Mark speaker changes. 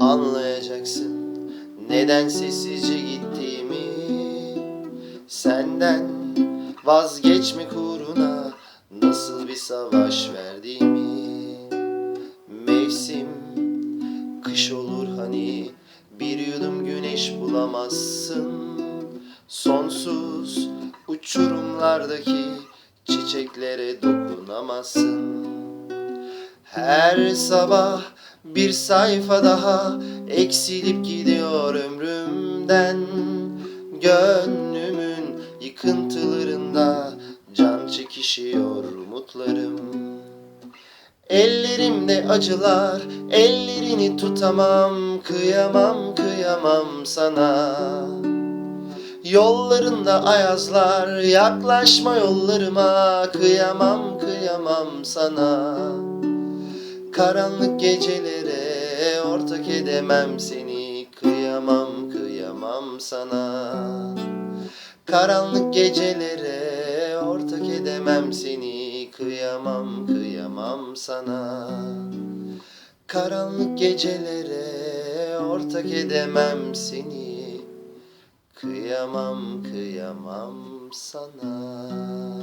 Speaker 1: Anlayacaksın neden sessizce gittiğimi. Senden vazgeçmek uğruna nasıl bir savaş verdiğimi. Mevsim kış olur hani. Bir yudum güneş bulamazsın. Sonsuz uçurumlardaki çiçeklere dokunamazsın. Her sabah bir sayfa daha eksilip gidiyor ömrümden Gönlümün yıkıntılarında can çekişiyor umutlarım Ellerimde acılar, ellerini tutamam, kıyamam, kıyamam sana. Yollarında ayazlar, yaklaşma yollarıma, kıyamam, kıyamam sana. Karanlık gecelere ortak edemem seni, kıyamam, kıyamam sana. Karanlık gecelere ortak edemem seni. Kıyamam kıyamam sana. Karanlık gecelere ortak edemem seni. Kıyamam kıyamam sana